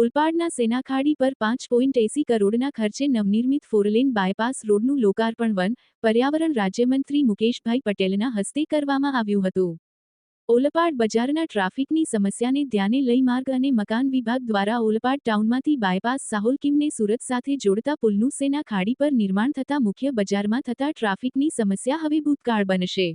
ઓલપાડના સેનાખાડી પર પાંચ પોઈન્ટ એસી કરોડના ખર્ચે નવનિર્મિત ફોરલેન બાયપાસ રોડનું લોકાર્પણ વન પર્યાવરણ રાજ્યમંત્રી મુકેશભાઈ પટેલના હસ્તે કરવામાં આવ્યું હતું. ઓલપાડ બજારના ટ્રાફિકની સમસ્યાને ધ્યાને લઈ માર્ગ અને મકાન વિભાગ દ્વારા ઓલપાડ ટાઉનમાંથી બાયપાસ સાહોલકીમને સુરત સાથે જોડતા પુલનું સેના ખાડી પર નિર્માણ થતા મુખ્ય બજારમાં થતા ટ્રાફિકની સમસ્યા હવે ભૂતકાળ બનશે.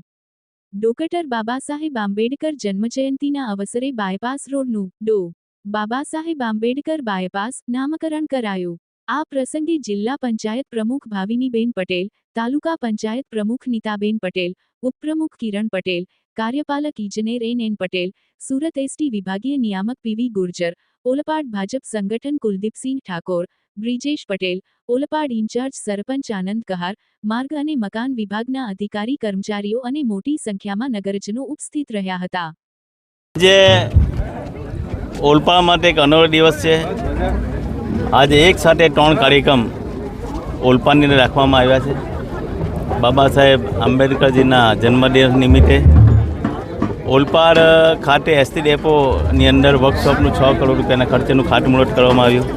ડોક્ટર બાબાસાહેબ આંબેડકર જન્મજયંતિના અવસરે બાયપાસ રોડનું ડો. બાબાસાહેબ આંબેડકર બાયપાસ નામકરણ કરાયું. આ પ્રસંગે જિલ્લા પંચાયત પ્રમુખ ભાવિનીબેન પટેલ, તાલુકા પંચાયત પ્રમુખ નીતાબેન પટેલ, ઉપપ્રમુખ કિરણ પટેલ, કાર્યપાલક ઇજનેર N N Patel, Surat ST વિભાગીય નિયામક પીવી ગુર્જર, ઓલપાડ ભાજપ સંગઠન કુલદીપસિંહ ઠાકોર, બ્રિજેશ પટેલ, ઓલપાડ ઇન્ચાર્જ સરપંચ આનંદ કહાર, માર્ગ અને મકાન વિભાગના અધિકારી કર્મચારીઓ અને મોટી સંખ્યામાં નગરજનો ઉપસ્થિત રહ્યા હતા. જે ઓલપા માટે એક અનોખો દિવસ છે. આજે એક સાથે ત્રણ કાર્યક્રમ ઓલપાની અંદર રાખવામાં આવ્યા છે. બાબા સાહેબ આંબેડકરજીના જન્મદિવસ નિમિત્તે ઓલપાડ ખાતે એસટી ડેપોની અંદર વર્કશોપનું છ કરોડ રૂપિયાના ખર્ચેનું ખાતમુહૂર્ત કરવામાં આવ્યું.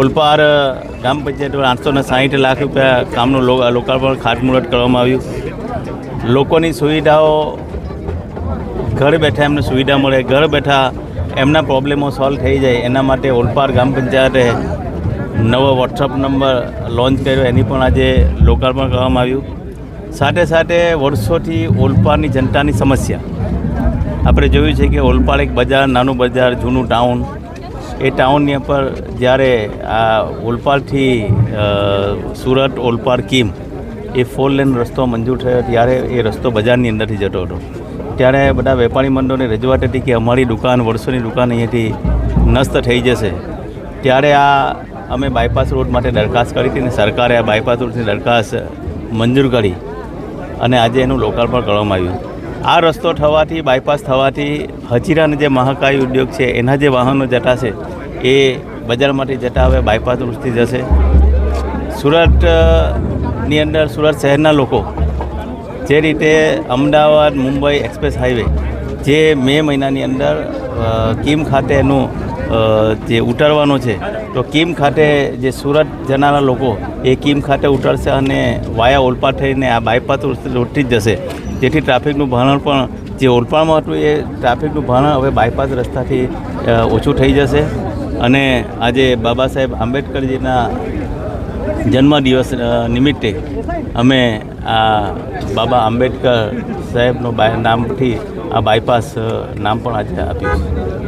ઓલપાડ ગ્રામ પંચાયત આઠસો ને સાહીઠ લાખ રૂપિયા કામનું લોકાર્પણ, ખાતમુહૂર્ત કરવામાં આવ્યું. લોકોની સુવિધાઓ ઘર બેઠા એમને સુવિધા મળે, ઘર બેઠા એમના પ્રોબ્લેમો સોલ્વ થઈ જાય, એના માટે ઓલપાડ ગ્રામ પંચાયતે નવો વોટ્સઅપ નંબર લોન્ચ કર્યો, એની પણ આજે લોકાર્પણ કરવામાં આવ્યું. સાથે સાથે વર્ષોથી ઓલપાડની જનતાની સમસ્યા. આપણે જોયું છે કે ઓલપાડ એક બજાર, નાનું બજાર, જૂનું ટાઉન એ ટાઉનની ઉપર જ્યારે આ ઓલપાડથી સુરત ઓલપાડ કીમ એ ફોર લેન રસ્તો મંજૂર થયો, ત્યારે એ રસ્તો બજારની અંદરથી જતો હતો. ત્યારે બધા વેપારી મંડળોની રજૂઆત હતી કે અમારી દુકાન, વર્ષોની દુકાન અહીંયાથી નષ્ટ થઈ જશે. ત્યારે આ અમે બાયપાસ રોડ માટે દરખાસ્ત કરી હતી અને સરકારે આ બાયપાસ રોડની દરખાસ્ત મંજૂર કરી અને આજે એનું લોકાર્પણ કરવામાં આવ્યું. આ રસ્તો થવાથી બાયપાસ થવાથી હજીરાના જે મહાકાય ઉદ્યોગ છે, એના જે વાહનો જતા છે, એ બજારમાંથી જતા હવે બાયપાસ રોડથી જશે. સુરતની અંદર સુરત શહેરના લોકો જે રીતે અમદાવાદ મુંબઈ એક્સપ્રેસ હાઈવે જે મે મહિનાની અંદર કિમ કીમ ખાતે એનું અ, જે ઉતારવાનો છે તો કિમ ખાતે જે સુરત જનારા લોકો એ કિમ ખાતે ઉતરશે અને વાયા ઓલપા થઈને આ બાયપાસ રોડથી જ જશે. જેથી ટ્રાફિકનું ભારણ પણ જે ઓલપાડમાં હતું એ ટ્રાફિકનું ભારણ હવે બાયપાસ રસ્તાથી ઓછું થઈ જશે. અને આજે બાબા સાહેબ આંબેડકરજીના જન્મદિવસ નિમિત્તે અમે આ બાબા આંબેડકર સાહેબનું નામથી આ બાયપાસ નામ પણ આજે આપ્યું છે.